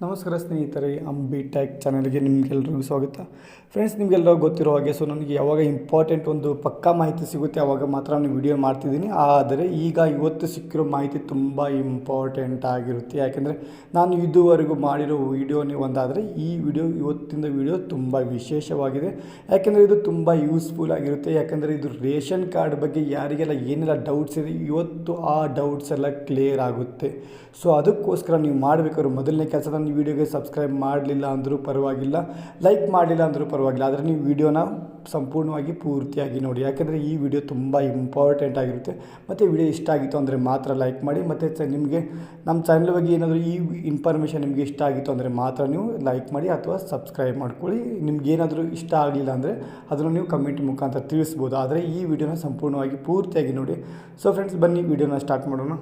ನಮಸ್ಕಾರ ಸ್ನೇಹಿತರೆ ಅಂಬಿ ಟ್ಯಾಕ್ ಚಾನಲ್ಗೆ ನಿಮಗೆಲ್ರಿಗೂ ಸ್ವಾಗತ. ಫ್ರೆಂಡ್ಸ್ ನಿಮಗೆಲ್ಲರೂ ಗೊತ್ತಿರೋ ಹಾಗೆ ಸೊ ನನಗೆ ಯಾವಾಗ ಇಂಪಾರ್ಟೆಂಟ್ ಒಂದು ಪಕ್ಕಾ ಮಾಹಿತಿ ಸಿಗುತ್ತೆ ಆವಾಗ ಮಾತ್ರ ನಾನು ವಿಡಿಯೋ ಮಾಡ್ತಿದ್ದೀನಿ. ಆದರೆ ಈಗ ಇವತ್ತು ಸಿಕ್ಕಿರೋ ಮಾಹಿತಿ ತುಂಬ ಇಂಪಾರ್ಟೆಂಟ್ ಆಗಿರುತ್ತೆ. ಯಾಕೆಂದರೆ ನಾನು ಇದುವರೆಗೂ ಮಾಡಿರೋ ವಿಡಿಯೋನೇ ಒಂದಾದರೆ, ಈ ವಿಡಿಯೋ ಇವತ್ತಿನ ವಿಡಿಯೋ ತುಂಬ ವಿಶೇಷವಾಗಿದೆ. ಯಾಕೆಂದರೆ ಇದು ತುಂಬ ಯೂಸ್ಫುಲ್ ಆಗಿರುತ್ತೆ. ಯಾಕೆಂದರೆ ಇದು ರೇಷನ್ ಕಾರ್ಡ್ ಬಗ್ಗೆ ಯಾರಿಗೆಲ್ಲ ಏನೆಲ್ಲ ಡೌಟ್ಸ್ ಇದೆ, ಇವತ್ತು ಆ ಡೌಟ್ಸ್ ಎಲ್ಲ ಕ್ಲಿಯರ್ ಆಗುತ್ತೆ. ಸೊ ಅದಕ್ಕೋಸ್ಕರ ನೀವು ಮಾಡಬೇಕಾದ್ರೆ ಮೊದಲನೇ ಕೆಲಸ ನನ್ನ ವೀಡಿಯೋಗೆ ಸಬ್ಸ್ಕ್ರೈಬ್ ಮಾಡಲಿಲ್ಲ ಅಂದರೂ ಪರವಾಗಿಲ್ಲ, ಲೈಕ್ ಮಾಡಲಿಲ್ಲ ಅಂದರೂ ಪರವಾಗಿಲ್ಲ, ಆದರೆ ನೀವು ವಿಡಿಯೋನ ಸಂಪೂರ್ಣವಾಗಿ ಪೂರ್ತಿಯಾಗಿ ನೋಡಿ. ಯಾಕೆಂದರೆ ಈ ವಿಡಿಯೋ ತುಂಬ ಇಂಪಾರ್ಟೆಂಟ್ ಆಗಿರುತ್ತೆ. ಮತ್ತು ವಿಡಿಯೋ ಇಷ್ಟ ಆಗಿತ್ತು ಅಂದರೆ ಮಾತ್ರ ಲೈಕ್ ಮಾಡಿ, ಮತ್ತು ನಿಮಗೆ ನಮ್ಮ ಚಾನಲ್ ಬಗ್ಗೆ ಏನಾದರೂ ಈ ಇನ್ಫಾರ್ಮೇಷನ್ ನಿಮಗೆ ಇಷ್ಟ ಆಗಿತ್ತು ಅಂದರೆ ಮಾತ್ರ ನೀವು ಲೈಕ್ ಮಾಡಿ ಅಥವಾ ಸಬ್ಸ್ಕ್ರೈಬ್ ಮಾಡ್ಕೊಳ್ಳಿ. ನಿಮ್ಗೆ ಏನಾದರೂ ಇಷ್ಟ ಆಗಲಿಲ್ಲ ಅಂದರೆ ಅದನ್ನು ನೀವು ಕಮೆಂಟ್ ಮುಖಾಂತರ ತಿಳಿಸ್ಬೋದು. ಆದರೆ ಈ ವಿಡಿಯೋನ ಸಂಪೂರ್ಣವಾಗಿ ಪೂರ್ತಿಯಾಗಿ ನೋಡಿ. ಸೊ ಫ್ರೆಂಡ್ಸ್ ಬನ್ನಿ, ವಿಡಿಯೋನ ಸ್ಟಾರ್ಟ್ ಮಾಡೋಣ.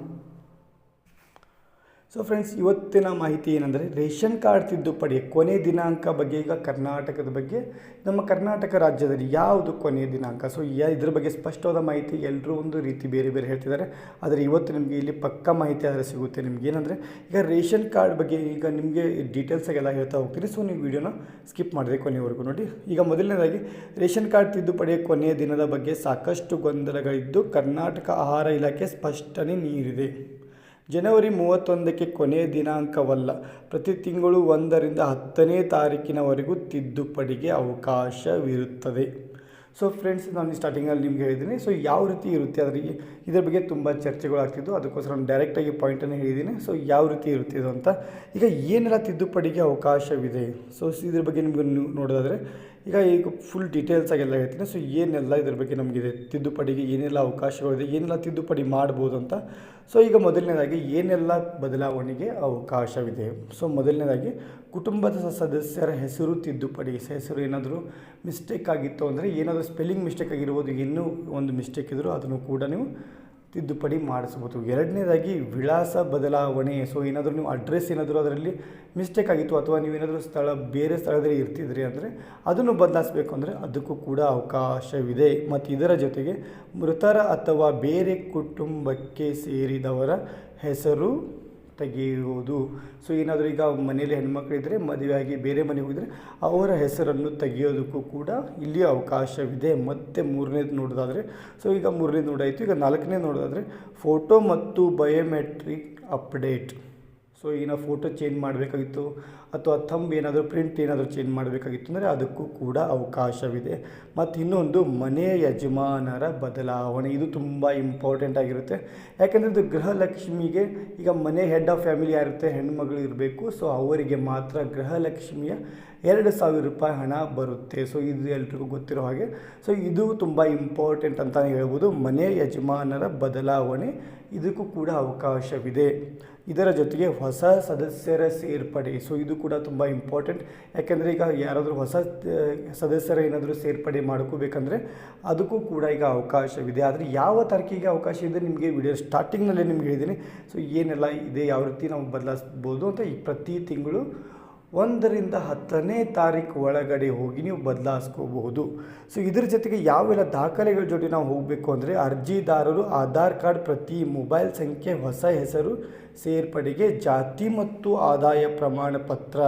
ಸೊ ಫ್ರೆಂಡ್ಸ್ ಇವತ್ತಿನ ಮಾಹಿತಿ ಏನಂದರೆ ರೇಷನ್ ಕಾರ್ಡ್ ತಿದ್ದುಪಡಿ ಕೊನೆ ದಿನಾಂಕ ಬಗ್ಗೆ, ಈಗ ಕರ್ನಾಟಕದ ಬಗ್ಗೆ, ನಮ್ಮ ಕರ್ನಾಟಕ ರಾಜ್ಯದಲ್ಲಿ ಯಾವುದು ಕೊನೆಯ ದಿನಾಂಕ? ಸೊ ಇದ್ರ ಬಗ್ಗೆ ಸ್ಪಷ್ಟವಾದ ಮಾಹಿತಿ ಎಲ್ಲರೂ ಒಂದು ರೀತಿ ಬೇರೆ ಬೇರೆ ಹೇಳ್ತಿದ್ದಾರೆ. ಆದರೆ ಇವತ್ತು ನಿಮಗೆ ಇಲ್ಲಿ ಪಕ್ಕಾ ಮಾಹಿತಿ ಆದರೆ ಸಿಗುತ್ತೆ. ನಿಮ್ಗೆ ಏನಂದರೆ, ಈಗ ರೇಷನ್ ಕಾರ್ಡ್ ಬಗ್ಗೆ ಈಗ ನಿಮಗೆ ಡೀಟೇಲ್ಸಾಗೆಲ್ಲ ಹೇಳ್ತಾ ಹೋಗ್ತೀನಿ. ಸೊ ನೀವು ವಿಡಿಯೋನ ಸ್ಕಿಪ್ ಮಾಡಿದೆ ಕೊನೆಯವರೆಗೂ ನೋಡಿ. ಈಗ ಮೊದಲನೇದಾಗಿ, ರೇಷನ್ ಕಾರ್ಡ್ ತಿದ್ದುಪಡಿಯ ಕೊನೆಯ ದಿನದ ಬಗ್ಗೆ ಸಾಕಷ್ಟು ಗೊಂದಲಗಳಿದ್ದು ಕರ್ನಾಟಕ ಆಹಾರ ಇಲಾಖೆ ಸ್ಪಷ್ಟನೆ ನೀಡಿದೆ ಜನವರಿ ಮೂವತ್ತೊಂದಕ್ಕೆ ಕೊನೆಯ ದಿನಾಂಕವಲ್ಲ, ಪ್ರತಿ ತಿಂಗಳು ಒಂದರಿಂದ ಹತ್ತನೇ ತಾರೀಕಿನವರೆಗೂ ತಿದ್ದುಪಡಿಗೆ ಅವಕಾಶವಿರುತ್ತದೆ. ಸೊ ಫ್ರೆಂಡ್ಸ್ ನಾನು ಸ್ಟಾರ್ಟಿಂಗಲ್ಲಿ ನಿಮ್ಗೆ ಹೇಳಿದ್ದೀನಿ. ಸೊ ಯಾವ ರೀತಿ ಇರುತ್ತೆ? ಅದರಿಗೆ ಇದರ ಬಗ್ಗೆ ತುಂಬ ಚರ್ಚೆಗಳು ಆಗ್ತಿದ್ದು ಅದಕ್ಕೋಸ್ಕರ ನಾನು ಡೈರೆಕ್ಟಾಗಿ ಪಾಯಿಂಟನ್ನು ಹೇಳಿದ್ದೀನಿ. ಸೊ ಯಾವ ರೀತಿ ಇರುತ್ತೆ ಇದು ಅಂತ. ಈಗ ಏನೆಲ್ಲ ತಿದ್ದುಪಡಿಗೆ ಅವಕಾಶವಿದೆ? ಸೊ ಇದ್ರ ಬಗ್ಗೆ ನಿಮಗೆ ನೋಡೋದಾದರೆ ಈಗ ಈಗ ಫುಲ್ ಡೀಟೇಲ್ಸ್ ಆಗೆಲ್ಲ ಹೇಳ್ತೀನಿ. ಸೊ ಏನೆಲ್ಲ ಇದ್ರ ಬಗ್ಗೆ ನಮಗಿದೆ? ತಿದ್ದುಪಡಿಗೆ ಏನೆಲ್ಲ ಅವಕಾಶಗಳಿದೆ? ಏನೆಲ್ಲ ತಿದ್ದುಪಡಿ ಮಾಡ್ಬೋದು ಅಂತ? ಸೊ ಈಗ ಮೊದಲನೇದಾಗಿ ಏನೆಲ್ಲ ಬದಲಾವಣೆಗೆ ಅವಕಾಶವಿದೆ? ಸೊ ಮೊದಲನೇದಾಗಿ ಕುಟುಂಬದ ಸದಸ್ಯರ ಹೆಸರು ತಿದ್ದುಪಡಿ. ಹೆಸರು ಏನಾದರೂ ಮಿಸ್ಟೇಕ್ ಆಗಿತ್ತು ಅಂದರೆ ಏನಾದರೂ ಸ್ಪೆಲ್ಲಿಂಗ್ ಮಿಸ್ಟೇಕ್ ಆಗಿರ್ಬೋದು ಇನ್ನೂ ಒಂದು ಮಿಸ್ಟೇಕ್ ಇದ್ದರೂ ಅದನ್ನು ಕೂಡ ನೀವು ತಿದ್ದುಪಡಿ ಮಾಡಿಸ್ಬೋದು ಎರಡನೇದಾಗಿ ವಿಳಾಸ ಬದಲಾವಣೆ. ಸೊ ಏನಾದರೂ ನೀವು ಅಡ್ರೆಸ್ ಏನಾದರೂ ಅದರಲ್ಲಿ ಮಿಸ್ಟೇಕ್ ಆಗಿತ್ತು ಅಥವಾ ನೀವೇನಾದರೂ ಸ್ಥಳ, ಬೇರೆ ಸ್ಥಳದಲ್ಲಿ ಇರ್ತಿದ್ರಿ ಅಂದರೆ ಅದನ್ನು ಬದಲಾಯಿಸಬೇಕು ಅಂದರೆ ಅದಕ್ಕೂ ಕೂಡ ಅವಕಾಶವಿದೆ. ಮತ್ತು ಇದರ ಜೊತೆಗೆ ಮೃತರ ಅಥವಾ ಬೇರೆ ಕುಟುಂಬಕ್ಕೆ ಸೇರಿದವರ ಹೆಸರು ತೆಗೆಯುವುದು. ಸೊ ಏನಾದರೂ ಈಗ ಮನೆಯಲ್ಲಿ ಹೆಣ್ಮಕ್ಳಿದ್ರೆ ಮದುವೆಯಾಗಿ ಬೇರೆ ಮನೆಗೆ ಹೋಗಿದ್ರೆ ಅವರ ಹೆಸರನ್ನು ತೆಗೆಯೋದಕ್ಕೂ ಕೂಡ ಇಲ್ಲಿ ಅವಕಾಶವಿದೆ. ಮತ್ತು ಮೂರನೇದು ನೋಡೋದಾದರೆ ಸೊ ಈಗ ಮೂರನೇದು ನೋಡಾಯಿತು. ಈಗ ನಾಲ್ಕನೇ ನೋಡೋದಾದರೆ ಫೋಟೋ ಮತ್ತು ಬಯೋಮೆಟ್ರಿಕ್ ಅಪ್ಡೇಟ್ ಸೊ ಈಗ ಫೋಟೋ ಚೇಂಜ್ ಮಾಡಬೇಕಾಗಿತ್ತು. ಅಥವಾ ಥಂಬ್ ಏನಾದರೂ ಪ್ರಿಂಟ್ ಏನಾದರೂ ಚೇಂಜ್ ಮಾಡಬೇಕಾಗಿತ್ತು ಅಂದರೆ ಅದಕ್ಕೂ ಕೂಡ ಅವಕಾಶವಿದೆ. ಮತ್ತು ಇನ್ನೊಂದು ಮನೆ ಯಜಮಾನರ ಬದಲಾವಣೆ. ಇದು ತುಂಬ ಇಂಪಾರ್ಟೆಂಟ್ ಆಗಿರುತ್ತೆ. ಯಾಕೆಂದರೆ ಇದು ಗೃಹಲಕ್ಷ್ಮಿಗೆ ಈಗ ಮನೆ ಹೆಡ್ ಆಫ್ ಫ್ಯಾಮಿಲಿ ಯಾರುತ್ತೆ ಹೆಣ್ಮಗಳು ಇರಬೇಕು. ಸೊ ಅವರಿಗೆ ಮಾತ್ರ ಗೃಹಲಕ್ಷ್ಮಿಯ ಎರಡು ಸಾವಿರ ರೂಪಾಯಿ ಹಣ ಬರುತ್ತೆ. ಸೊ ಇದು ಎಲ್ರಿಗೂ ಗೊತ್ತಿರೋ ಹಾಗೆ. ಸೊ ಇದು ತುಂಬ ಇಂಪಾರ್ಟೆಂಟ್ ಅಂತಲೇ ಹೇಳ್ಬೋದು. ಮನೆ ಯಜಮಾನರ ಬದಲಾವಣೆ. ಇದಕ್ಕೂ ಕೂಡ ಅವಕಾಶವಿದೆ. ಇದರ ಜೊತೆಗೆ ಹೊಸ ಸದಸ್ಯರ ಸೇರ್ಪಡೆ. ಸೊ ಇದು ಕೂಡ ತುಂಬ ಇಂಪಾರ್ಟೆಂಟ್ ಯಾಕೆಂದರೆ ಈಗ ಯಾರಾದರೂ ಹೊಸ ಸದಸ್ಯರ ಏನಾದರೂ ಸೇರ್ಪಡೆ ಮಾಡ್ಕೋಬೇಕಂದ್ರೆ ಅದಕ್ಕೂ ಕೂಡ ಈಗ ಅವಕಾಶವಿದೆ. ಆದರೆ ಯಾವ ತಾರೀಕಿಗೆ ಅವಕಾಶ ಇದೆ ನಿಮಗೆ ವಿಡಿಯೋ ಸ್ಟಾರ್ಟಿಂಗ್ನಲ್ಲೇ ನಿಮ್ಗೆ ಹೇಳಿದ್ದೀನಿ. ಸೊ ಏನೆಲ್ಲ ಇದೆ, ಯಾವ ರೀತಿ ನಾವು ಬದಲಾಯಿಸ್ಬೋದು ಅಂತ ಈ ಪ್ರತಿ ತಿಂಗಳು ಒಂದರಿಂದ ಹತ್ತನೇ ತಾರೀಕು ಒಳಗಡೆ ಹೋಗಿ ನೀವು ಬದಲಾಯಿಸ್ಕೋಬಹುದು. ಸೊ ಇದ್ರ ಜೊತೆಗೆ ಯಾವೆಲ್ಲ ದಾಖಲೆಗಳ ಜೊತೆ ನಾವು ಹೋಗಬೇಕು ಅಂದರೆ ಅರ್ಜಿದಾರರು ಆಧಾರ್ ಕಾರ್ಡ್ ಪ್ರತಿ ಮೊಬೈಲ್ ಸಂಖ್ಯೆ, ಹೊಸ ಹೆಸರು ಸೇರ್ಪಡೆಗೆ ಜಾತಿ ಮತ್ತು ಆದಾಯ ಪ್ರಮಾಣ ಪತ್ರ,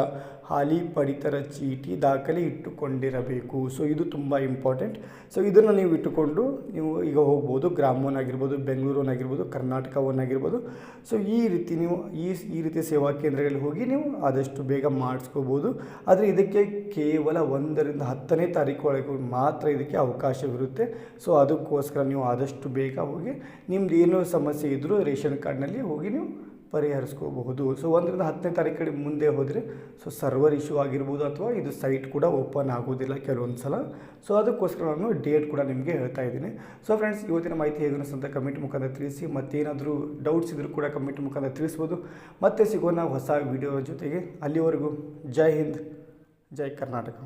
ಹಾಲಿ ಪಡಿತರ ಚೀಟಿ ದಾಖಲೆ ಇಟ್ಟುಕೊಂಡಿರಬೇಕು. ಸೊ ಇದು ತುಂಬ ಇಂಪಾರ್ಟೆಂಟ್ ಸೊ ಇದನ್ನು ನೀವು ಇಟ್ಟುಕೊಂಡು ನೀವು ಈಗ ಹೋಗ್ಬೋದು. ಗ್ರಾಮವನ್ನು ಆಗಿರ್ಬೋದು ಬೆಂಗಳೂರು ಆಗಿರ್ಬೋದು ಕರ್ನಾಟಕ ಆಗಿರ್ಬೋದು. ಸೊ ಈ ರೀತಿ ನೀವು ಈ ಈ ರೀತಿ ಸೇವಾ ಕೇಂದ್ರಗಳಲ್ಲಿ ಹೋಗಿ ನೀವು ಆದಷ್ಟು ಬೇಗ ಮಾಡಿಸ್ಕೋಬೋದು. ಆದರೆ ಇದಕ್ಕೆ ಕೇವಲ ಒಂದರಿಂದ ಹತ್ತನೇ ತಾರೀಕು ಒಳಗೆ ಮಾತ್ರ ಇದಕ್ಕೆ ಅವಕಾಶವಿರುತ್ತೆ. ಸೊ ಅದಕ್ಕೋಸ್ಕರ ನೀವು ಆದಷ್ಟು ಬೇಗ ಹೋಗಿ, ನಿಮ್ದು ಏನೋ ಸಮಸ್ಯೆ ಇದ್ದರೂ ರೇಷನ್ ಕಾರ್ಡ್ನಲ್ಲಿ ಹೋಗಿ ನೀವು ಪರಿಹರಿಸ್ಕೋಬಹುದು. ಸೊ ಒಂದರಿಂದ ಹತ್ತನೇ ತಾರೀಕು ಮುಂದೆ ಹೋದರೆ ಸೊ ಸರ್ವರ್ ಇಶ್ಯೂ ಆಗಿರ್ಬೋದು ಅಥವಾ ಇದು ಸೈಟ್ ಕೂಡ ಓಪನ್ ಆಗೋದಿಲ್ಲ ಕೆಲವೊಂದು ಸಲ ಸೊ ಅದಕ್ಕೋಸ್ಕರ ನಾನು ಡೇಟ್ ಕೂಡ ನಿಮಗೆ ಹೇಳ್ತಾ ಇದ್ದೀನಿ. ಸೊ ಫ್ರೆಂಡ್ಸ್ ಇವತ್ತಿನ ಮಾಹಿತಿ ಹೇಗೆ ಅಂತ ಕಮೆಂಟ್ ಮುಖಾಂತರ ತಿಳಿಸಿ. ಮತ್ತೇನಾದರೂ ಡೌಟ್ಸ್ ಇದ್ದರೂ ಕೂಡ ಕಮೆಂಟ್ ಮುಖಾಂತರ ತಿಳಿಸ್ಬೋದು. ಮತ್ತೆ ಸಿಗೋಣ ಹೊಸ ವಿಡಿಯೋ ಜೊತೆಗೆ. ಅಲ್ಲಿವರೆಗೂ ಜೈ ಹಿಂದ್, ಜೈ ಕರ್ನಾಟಕ.